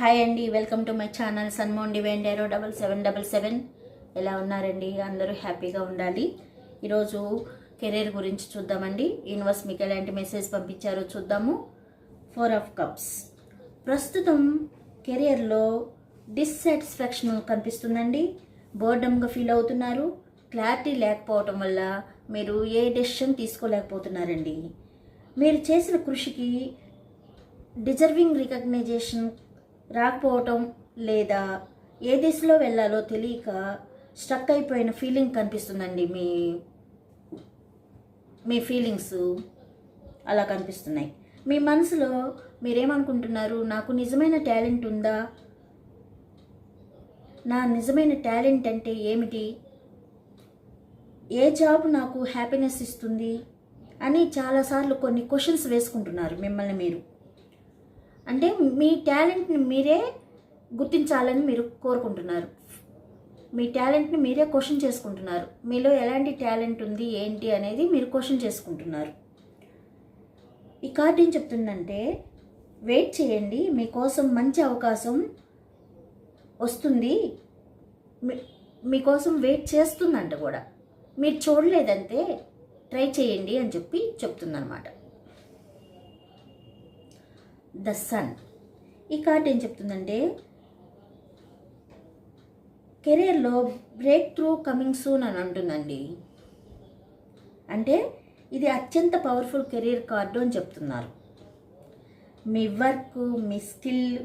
Hi అండి welcome to my channel sun moon divine tarot double seven double seven. ఎలా ఉన్నారండి? అందరూ హ్యాపీగా ఉండాలి. ఈరోజు కెరీర్ గురించి చూద్దామండి. యూనివర్స్ మీకు ఎలాంటి మెసేజ్ పంపించారో చూద్దాము. Four of cups. ప్రస్తుతం కెరియర్లో డిస్సాటిస్ఫాక్షన్ కనిపిస్తుందండి. బోర్డమ్గా ఫీల్ అవుతున్నారు. క్లారిటీ లేకపోవటం వల్ల మీరు ఏ డెసిషన్ తీసుకోలేకపోతున్నారండి. మీరు చేసిన కృషికి డిజర్వింగ్ రికగ్నైజేషన్ రాకపోవటం లేదా ఏ దిశలో వెళ్ళాలో తెలియక స్ట్రక్ అయిపోయిన ఫీలింగ్ కనిపిస్తుందండి. మీ మీ ఫీలింగ్స్ అలా కనిపిస్తున్నాయి. మీ మనసులో మీరేమనుకుంటున్నారు? నాకు నిజమైన టాలెంట్ ఉందా? నా నిజమైన టాలెంట్ అంటే ఏమిటి? ఏ జాబ్ నాకు హ్యాపీనెస్ ఇస్తుంది? అని చాలాసార్లు కొన్ని క్వశ్చన్స్ వేసుకుంటున్నారు మిమ్మల్ని మీరు. అంటే మీ టాలెంట్ని మీరే గుర్తించాలని మీరు కోరుకుంటున్నారు. మీ టాలెంట్ని మీరే క్వశ్చన్ చేసుకుంటున్నారు. మీలో ఎలాంటి టాలెంట్ ఉంది ఏంటి అనేది మీరు క్వశ్చన్ చేసుకుంటున్నారు. ఈ కార్డు ఏం చెప్తుందంటే వెయిట్ చేయండి మీకోసం మంచి అవకాశం వస్తుంది. మీ- మీకోసం వెయిట్ చేస్తుందంట కూడా. మీరు చూడలేదంటే ట్రై చేయండి అని చెప్పి చెప్తుందనమాట ద సన్. ఈ కార్డ్ ఏం చెప్తుందంటే కెరీర్లో బ్రేక్ త్రూ కమింగ్ సూన్ అని అంటుందండి. అంటే ఇది అత్యంత పవర్ఫుల్ కెరీర్ కార్డు అని చెప్తున్నారు. మీ వర్క్ మీ స్కిల్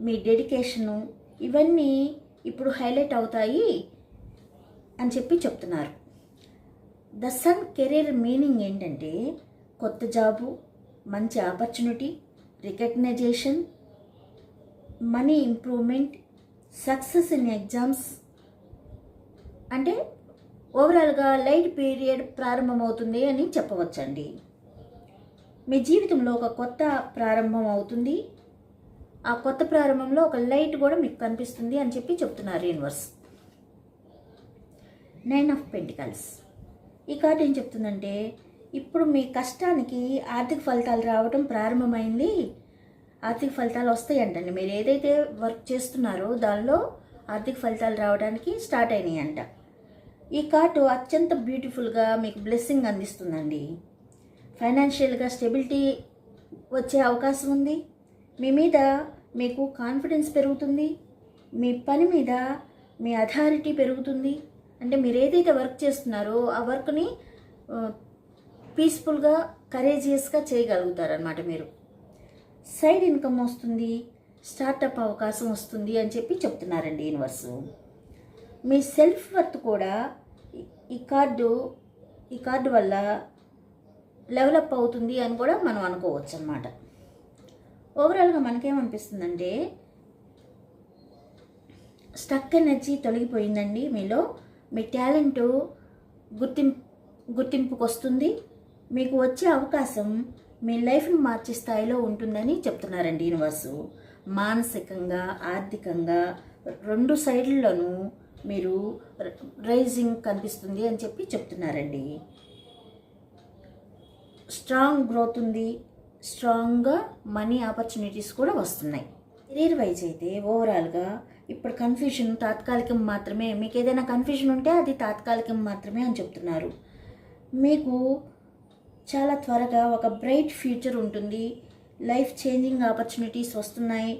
మీ డెడికేషను ఇవన్నీ ఇప్పుడు హైలైట్ అవుతాయి అని చెప్పి చెప్తున్నారు. ద సన్ కెరీర్ మీనింగ్ ఏంటంటే కొత్త జాబు మంచి opportunity recognition money improvement success in exams అంటే ఓవరాల్గా లైట్ పీరియడ్ ప్రారంభమవుతుంది అని చెప్పవచ్చండి. మీ జీవితంలో ఒక కొత్త ప్రారంభం అవుతుంది. ఆ కొత్త ప్రారంభంలో ఒక లైట్ కూడా మీకు కనిపిస్తుంది అని చెప్పి చెప్తున్నారు యూనివర్స్ నైన్ ఆఫ్ పెంటికల్స్ ఈ కార్డు ఏం చెప్తుందంటే ఇప్పుడు మీ కష్టానికి ఆర్థిక ఫలితాలు రావడం ప్రారంభమైంది. ఆర్థిక ఫలితాలు వస్తాయంటండి. మీరు ఏదైతే వర్క్ చేస్తున్నారో దానిలో ఆర్థిక ఫలితాలు రావడానికి స్టార్ట్ అయినాయి అంట ఈ కార్డు అత్యంత బ్యూటిఫుల్గా మీకు బ్లెస్సింగ్ అందిస్తుందండి. ఫైనాన్షియల్గా స్టెబిలిటీ వచ్చే అవకాశం ఉంది. మీ మీద మీకు కాన్ఫిడెన్స్ పెరుగుతుంది. మీ పని మీద మీ అథారిటీ పెరుగుతుంది. అంటే మీరు ఏదైతే వర్క్ చేస్తున్నారో ఆ వర్క్ని పీస్ఫుల్గా కరేజియస్గా చేయగలుగుతారనమాట మీరు. సైడ్ ఇన్కమ్ వస్తుంది స్టార్టప్ అవకాశం వస్తుంది అని చెప్పి చెప్తున్నారండి యూనివర్స్. మీ సెల్ఫ్ వర్త్ కూడా ఈ- కార్డు ఈ కార్డు వల్ల డెవలప్ అవుతుంది అని కూడా మనం అనుకోవచ్చు అనమాట ఓవరాల్గా మనకేమనిపిస్తుందంటే స్టక్ ఎనర్జీ తొలగిపోయిందండి మీలో. మీ టాలెంట్ గుర్తింపు గుర్తింపుకు వస్తుంది మీకు వచ్చే అవకాశం మీ లైఫ్ని మార్చే స్థాయిలో ఉంటుందని చెప్తున్నారండి యూనివర్సు. మానసికంగా ఆర్థికంగా రెండు సైడ్లలోనూ మీరు రైజింగ్ కనిపిస్తుంది అని చెప్పి చెప్తున్నారండి. స్ట్రాంగ్ గ్రోత్ ఉంది. స్ట్రాంగ్గా మనీ ఆపర్చునిటీస్ కూడా వస్తున్నాయి. కెరీర్ వైజ్ అయితే ఓవరాల్గా ఇప్పుడు కన్ఫ్యూషన్ తాత్కాలికం మాత్రమే. మీకు ఏదైనా కన్ఫ్యూషన్ ఉంటే అది తాత్కాలికం మాత్రమే అని చెప్తున్నారు. మీకు చాలా త్వరగా ఒక బ్రైట్ ఫ్యూచర్ ఉంటుంది. లైఫ్ చేంజింగ్ ఆపర్చునిటీస్ వస్తున్నాయి.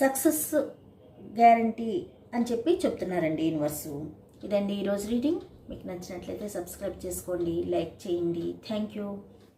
సక్సెస్ గ్యారంటీ అని చెప్పి చెప్తున్నారండి యూనివర్సు. ఇదండి ఈరోజు రీడింగ్. మీకు నచ్చినట్లయితే సబ్స్క్రైబ్ చేసుకోండి లైక్ చేయండి. Thank you.